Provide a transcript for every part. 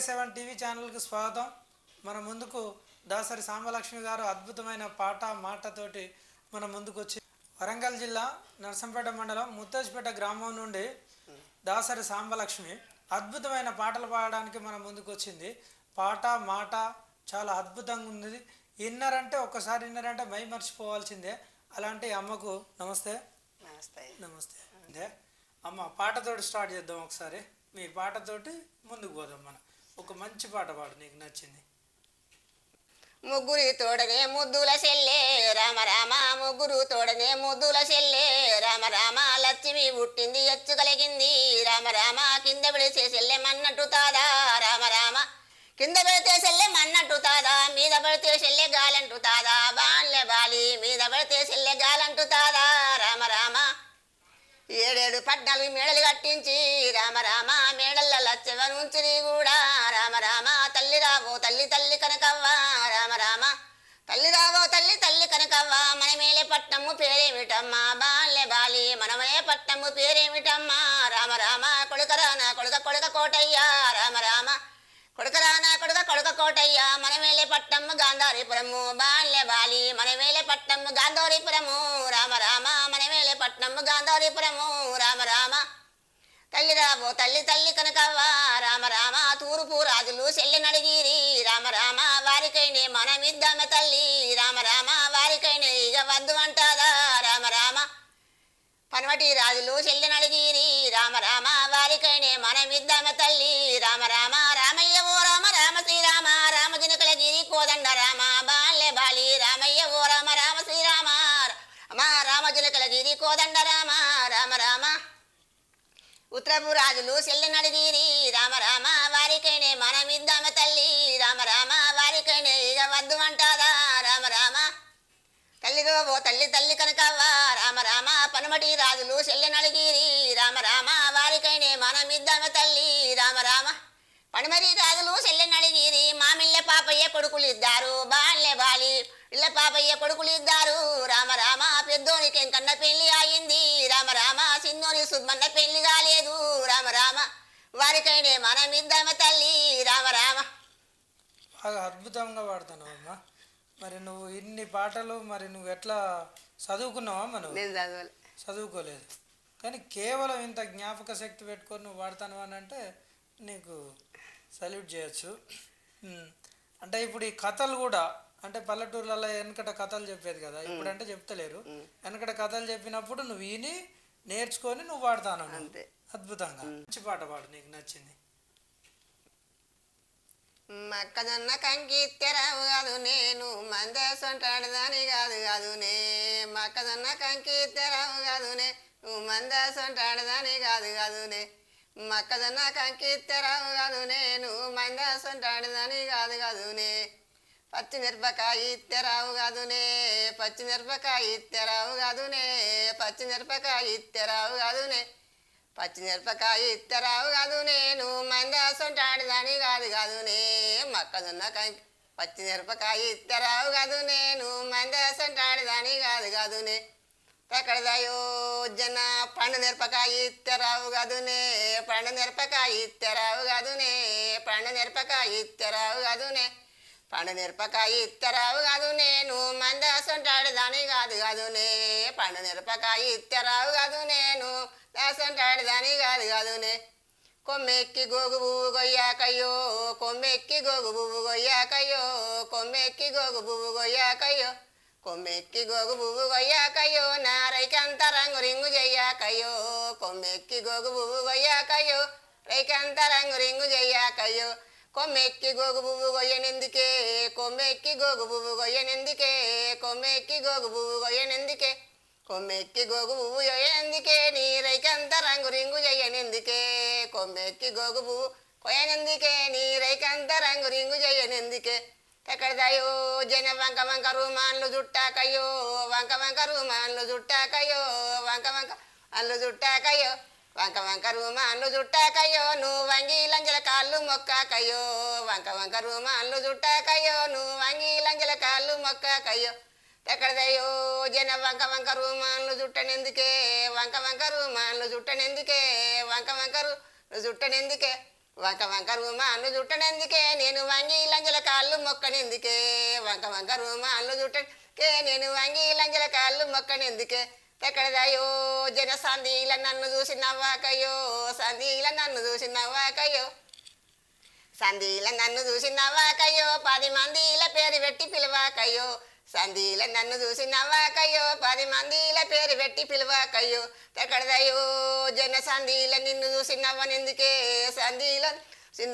Seven TV ఛానల్కి స్వాగతం. మన ముందుకు దాసరి సాంబలక్ష్మి గారు అద్భుతమైన పాట మాటతోటి మన ముందుకు వచ్చి వరంగల్ జిల్లా నర్సంపేట మండలం ముత్తజ్పేట గ్రామం నుండి దాసరి సాంబలక్ష్మి అద్భుతమైన పాటలు పాడడానికి మన ముందుకు వచ్చింది పాట మాట చాలా అద్భుతంగా ఉంది విన్నారంటే ఒక్కసారి విన్నారంటే మై మర్చిపోవాల్సిందే అలాంటి అమ్మకు నమస్తే. నమస్తే. నమస్తే. అంటే అమ్మ పాటతోటి స్టార్ట్ చేద్దాం ఒకసారి. మీ పాటతోటి ముందుకు పోదాం మనం. ఒక మంచి పాట పాడు నీకు నచ్చింది. ముగ్గురి తోడనే ముద్దుల సెల్లే రామ రామ ముగ్గురు తోడనే ముద్దుల సెల్లే రామ రామ లక్ష్మి పుట్టింది ఎచ్చు కలిగింది రామ రామ కింద పెడితే సెల్లె మన్నట్టు తాదా రామ రామ కింద పెడితే సెల్లె మన్నట్టు తాదా మీద పడితే సెల్లె గాలంటు తాదా ఏడేడు పద్నాలుగు మేడలు కట్టించి రామరామ రామ మేడల్ల లచ్చవనుంచిని కూడా. రామ రామ తల్లి రావో తల్లి తల్లి కనకవ్వ. రామ రామ తల్లి రావో తల్లి తల్లి కనకవ్వ. మన మేలే పట్టము పేరేమిటమ్మా? బాల్య బాలి మనమే పట్టము పేరేమిటమ్మా? రామరామ కొడుకరాన కొడుక కొడుక కోటయ్యా. రామరామ కొడుకరాన కొడుక కొడుక కోటయ్య. మన మేలే పట్టము గాంధారిపురము. బాల్య బాలి మన మేలే పట్టము గాంధారీపురము. రామ పట్నము గాంధారీపురము. రామ రామ. తల్లి రాబో తల్లి తల్లి కనకవ్వ రామ రామ తూర్పు రాజులు సెల్లి నడిగిరి రామ రామ వారికైనే మనమిద్దామె తల్లి. రామ రామ వారికైనే ఇక వద్దు అంటాదా? రామ రామ. పనవటి రాజులు చెల్లినడిగిరి రామ రామ వారికైనే మనమిద్దామె తల్లి. రామ రామ రామయ్య ఓ రామ రామ శ్రీరామ. రామ జినకలగిరి కోదండ రామ. బాల్య బాలి రామయ్య ఓ రామ. రామ కోదండ రామ రామ రామ. ఉత్తరపు రాజులు చెల్లినడిగిరి రామ రామ. వారికైనే మనమిద్దామ తల్లి రామ రామ. వారికైనే ఇక వద్దు అంటారా రామ రామ. తల్లిగో ఓ తల్లి తల్లి కనకవ్వ రామ రామ. పనుమటి రాజులు చెల్లె నడిగిరి రామ రామ. వారికైనే మనమిద్దామ తల్లి రామ రామ. పనుమటి రాజులు చెల్లె పాపయ్య కొడుకులు ఇద్దారు బాల్య బాలి. ఇళ్ళ పాపయ్య కొడుకులు ఇద్దారు రామ రామ పెద్దోనికి కన్న పెళ్ళి అయింది. రామ రామ చిన్నోని సుబ్బన్న పెళ్ళి కాలేదు. రామ రామ వారికైనే మనమిద్దామె తల్లి. రామ రామ. బాగా అద్భుతంగా పాడుతున్నావు అమ్మ. మరి నువ్వు ఇన్ని పాటలు మరి నువ్వు ఎట్లా చదువుకున్నావా మనం చదువుకోలేదు. కానీ కేవలం ఇంత జ్ఞాపక శక్తి పెట్టుకొని నువ్వు వాడతాను అని అంటే నీకు సల్యూట్ చేయొచ్చు. అంటే ఇప్పుడు ఈ కథలు కూడా అంటే పల్లెటూర్లలో వెనకట కథలు చెప్పేది కదా ఇప్పుడు అంటే చెప్తలేరు. వెనకట కథలు చెప్పినప్పుడు నువ్వు విని నేర్చుకొని నువ్వు వాడతాను అంతే. అద్భుతంగా. మంచి పాట పాడు నీకు నచ్చింది. మక్కజొన్న కంకి తెరవు కాదు నేను మందేసొంటాడదాని కాదు కాదునే మక్కజొన్న కంకి తెరవు కాదునే నువ్వు మందేసొంటాడదాని కాదు కాదునే మక్కజొన్న కంకి కాదు నేను మందేసొంటాడదాని కాదు కాదునే. పచ్చి మిరపకాయ తెరావు కాదునే పచ్చి మిరపకాయ తెరావు కాదునే పచ్చి మిరపకాయ తెరావు కాదునే. పచ్చిమిరపకాయ ఇత్తరావు కాదు నేను మందాసంటాడిదాని కాదు కాదునే. మొక్కజొన్న కంకి పచ్చిమిరపకాయ ఇత్తరావు కాదు నేను మందాసంటాడిదాని కాదు కాదునే. ఎక్కడదాయో పండు మిరపకాయ ఇత్తరావు కాదునే పండు మిరపకాయ ఇత్తరావు కాదునే పండు మిరపకాయ ఇత్తరావు కాదునే పండు మిరపకాయ ఇత్తరావు కాదు నేను మందాసంటాడిదాని కాదు కాదునే పండు మిరపకాయ ఇత్తరావు కాదు నేను దాసంటాడిదాని కాదు కాదునే కొమ్మెక్కి గోగు బువ్వు గొయ్యాకయ్యో కొమ్మెక్కి గోగు బువ్వు గొయ్యాకయ్యో కొమ్మెక్కి గోగు బువ్వు గొయ్యాకయ్యో. కొమ్మెక్కి గోగు బువ్వు గొయ్యాకయ్యో నారైకంత రంగు రింగు చెయ్యాకయ్యో కొమ్మెక్కి గోగు బువ్వు గొయ్యాకయ్యో రైకంత రంగు రింగు చెయ్యాకయ్యో కొమ్మెక్కి గోగు బువ్వు గొయ్యనెందుకే కొమ్మెక్కి గోగు బువ్వు గొయ్యనెందుకే కొమ్మెక్కి గోగు బువ్వు గొయ్యనెందుకే కొమ్మెక్కి గోగు బువ్వు కొయ్యనెందుకే నీ రైకంత రంగు రింగు చెయ్యనెందుకే కొమ్మెక్కి గోగు బువ్వు కొయ్యనెందుకే నీ రైకంత రంగు రింగు చెయ్యనెందుకే ఎక్కడిదయో జన వంక వంక రూమాన్లు జుట్టాకయ్యో వంక వంక రూమాన్లు జుట్టాకయ్యో వంక వంక అల్లు జుట్టాకయ్యో వంక వంక రూమాన్లు జుట్టాకయ్యో నువ్వు వంగి లంజల కాళ్ళు మొక్కాకయ్యో? వంక వంక రూమాన్లు జుట్టాకయ్యో నువ్వు వంగి లంజల కాళ్ళు మొక్కాకయ్యో? ఎక్కడదయ్యో? జన వంక వంక రూమాన్లు జుట్టనెందుకే వంక వంక రూమాన్లు జుట్టనెందుకే వంక వంకరు జుట్టనెందుకే వంక వంక అన్ను చుట్టనందుకే? నేను వంగి లంజల కాళ్ళు మొక్కనెందుకే? వంక వంక రూమాలు చుట్టకే నేను వంగి లంజల కాళ్ళు మొక్కనెందుకే? ఎక్కడదయో జన సంధీల నన్ను చూసి నవ్వాకయ్యో సంధీల నన్ను చూసి నవ్వాకయ్యో సంధీల నన్ను చూసి నవ్వాకయ్యో పది మందిల పేరు పెట్టి పిలవాకయ్యో? సంధీల నన్ను చూసి నవ్వాకయ్యో పది మందిల పేరు పెట్టి పిలవాకయ్యో ఎక్కడదయ్యో జన సంధీల నిన్ను చూసి నవ్వనెందుకే సంధీల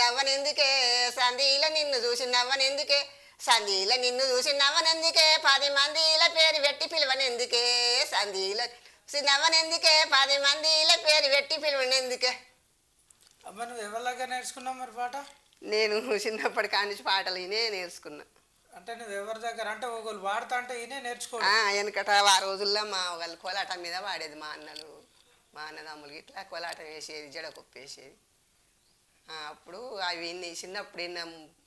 నవ్వనెందుకే సంధీల నిన్ను చూసి నవ్వనెందుకే సంధీల నిన్ను చూసి నవ్వనెందుకే పది మందిల పేరు పెట్టి పిలవనెందుకే? సంధీల నవ్వనెందుకే పది మందిల పేరు పెట్టి పిలవనెందుకే? అమ్మ నువ్వు ఎవరిలాగా నేర్చుకున్నావు మరి పాట? నేను చిన్నప్పటి కాడి నుంచి పాటలు వినే నేర్చుకున్నా. అంటే నువ్వు ఎవరి దగ్గర అంటే ఒకళ్ళు వాడతా అంటే ఈయనే నేర్చుకో వెనకట ఆ రోజుల్లో మా వాళ్ళు కోలాట మీద వాడేది మా అన్నలు మా అన్నదమ్ములు ఇట్లా కోలాట వేసేది జడ కొప్పేసేది. అప్పుడు అవి చిన్నప్పుడు విన్న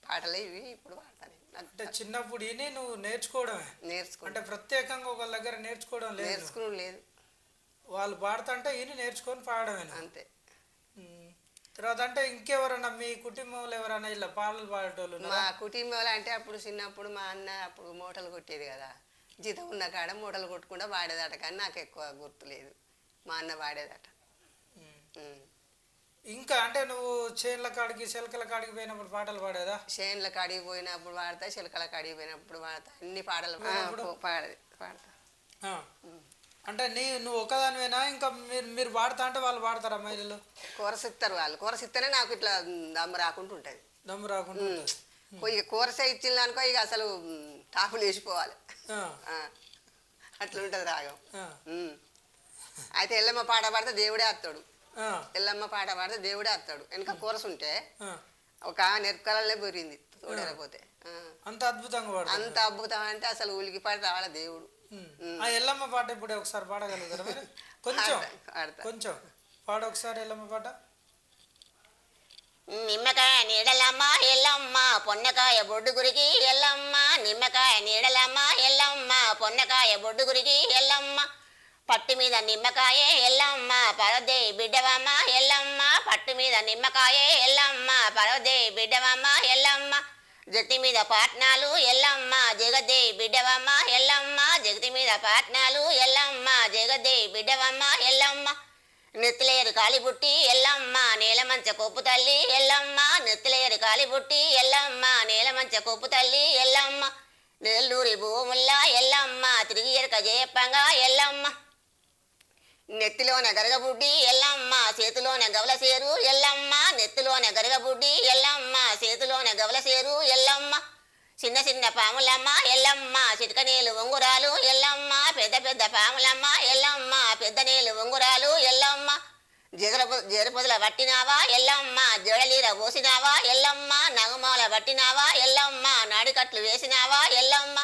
పాటలు ఇవి ఇప్పుడు వాడతాను అంటే చిన్నప్పుడు ఈయనే నువ్వు నేర్చుకోవడమే? నేర్చుకుంటా అంటే ప్రత్యేకంగా ఒకళ్ళ దగ్గర నేర్చుకోవడం లేదు? నేర్చుకుని లేదు. వాళ్ళు పాడుతా అంటే ఈయన నేర్చుకొని పాడమేనా? అంతే. తర్వాత అంటే ఇంకెవరన్నా మీ కుటుంబంలో ఎవరైనా ఇలా పాటలు పాడేటోళ్ళు? మా కుటుంబంలో అంటే అప్పుడు చిన్నప్పుడు మా అన్న అప్పుడు మూటలు కొట్టేది కదా. జీతం ఉన్న కాడ మూటలు కొట్టకుండా వాడేదట కానీ నాకు ఎక్కువ గుర్తులేదు మా అన్న వాడేదట. ఇంకా అంటే నువ్వు చేన్ల కాడికి చిలకల కాడికి పోయినప్పుడు పాటలు పాడేదా? చేన్ల కాడికి పోయినప్పుడు వాడతా చిలకల కాడికి పోయినప్పుడు వాడతా అన్ని పాటలు పాడది పాడతా. అంటే నీ నువ్వు ఒకదానివేనా ఇంకా మీరు మీరు పాడతా అంటే వాళ్ళు పాడతారా మహిళలు? కూరసిస్తారు వాళ్ళు. కూరసిస్తేనే నాకు ఇట్లా దమ్ము రాకుండా ఉంటుంది. దమ్ము రాకుండా. ఇక కూరసే ఇచ్చింది అనుకో ఇక అసలు టాపులు వేసిపోవాలి. అట్లా ఉంటుంది రాగం. అయితే ఎల్లమ్మ పాట పాడితే దేవుడే ఆ. ఎల్లమ్మ పాట పాడితే దేవుడే వస్తాడు వెనక కూరసు ఉంటే. ఒక నెరపకలనే బొరింది తోడకపోతే ఆ. అంత అద్భుతంగా అంత అద్భుతం అంటే అసలు ఉలికి పాట రావాలి దేవుడు. ఆ ఎల్లమ్మ పాట ఇప్పుడే ఒకసారి పాడగలుగుతారా మీరు? కొంచెం. కొంచెం. పాడ ఒకసారి ఎల్లమ్మ పాట. నిమ్మకాయ నీడలమ్మ ఎల్లమ్మ పొన్నకాయ బొడ్డు గురికి ఎల్లమ్మ. నిమ్మకాయ నీడలమ్మ ఎల్లమ్మ పొన్నకాయ బొడ్డు గురికి ఎల్లమ్మ. పట్టు మీద నిమ్మకాయే ఎల్లమ్మ పరదే బిడ్డవమ్మ ఎల్లమ్మ. పట్టు మీద నిమ్మకాయే ఎల్లమ్మ పరదే బిడ్డవమ్మ ఎల్లమ్మ. జగతి మీద పాట్నాలు ఎల్లమ్మ జగదే బిడ్డవమ్మ ఎల్లమ్మ జగతి మీద పాట్నాలు ఎల్లమ్మ జగదే బిడ్డవమ్మ ఎల్లమ్మ. నెత్తిలేరు కాలిబుట్టి ఎల్లమ్మ నేలమంచ కొప్పు తల్లి ఎల్లమ్మ. నెత్తిలేరు కాలిబుట్టి ఎల్లమ్మ నేలమంచ కొప్పు తల్లి ఎల్లమ్మ. నెల్లూరి భూముల్లా ఎల్లమ్మ. తిరిగి ఎరక జయప్పంగా ఎల్లమ్మ. నెత్తిలోన గరగబుడ్డి ఎల్లమ్మ చేతిలోన గవల సేరు ఎల్లమ్మ నెత్తిలోన గరగబుడ్డి ఎల్లమ్మ చేతిలోన గవల సేరు ఎల్లమ్మ చిన్న చిన్న పాములమ్మ ఎల్లమ్మ చిటికనీలు ఉంగురాలు ఎల్లమ్మ పెద్ద పెద్ద పాములమ్మ ఎల్లమ్మ పెద్ద నీళ్ళు ఉంగురాలు ఎల్లమ్మ జగల జరపొదల పట్టినావా ఎల్లమ్మ జడలీర పోసినావా ఎల్లమ్మ నగుమాల పట్టినావా ఎల్లమ్మ నాడికట్లు వేసినావా ఎల్లమ్మ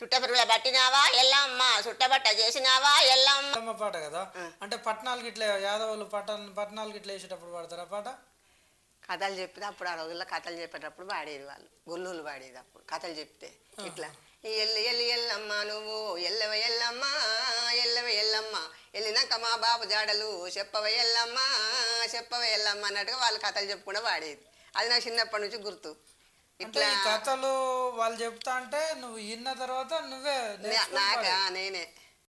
చుట్టపురుగుల పట్టినావా? ఎల్లమ్మ చుట్టబట్ట చేసినావా? ఎల్లమ్మ. ఎల్లమ్మ పాట కదా? అంటే పట్టణాలకి ఇట్లా యాదవులు పట్టణ పట్టణాలకి ఇట్లా వేసేటప్పుడు పాడతారా పాట? కథలు చెప్పితే అప్పుడు ఆ రోజుల్లో కథలు చెప్పేటప్పుడు పాడేది వాళ్ళు. గొల్లులు పాడేది అప్పుడు కథలు చెప్తే ఇట్లా. ఎల్లు ఎల్లు ఎల్లమ్మ నువ్వు ఎల్లవ ఎల్లమ్మ ఎల్లవ ఎల్లమ్మ. వెళ్ళినాక మా బాబు జాడలు చెప్పవ ఎల్లమ్మ చెప్పవ ఎల్లమ్మ అన్నట్టుగా వాళ్ళు కథలు చెప్పుకుండా పాడేది. అది నాకు చిన్నప్పటి నుంచి గుర్తు. అంటే ఇట్లా ఈ కథలు వాళ్ళు చెప్తా అంటే నువ్వు విన్న తర్వాత నువ్వే. నేనే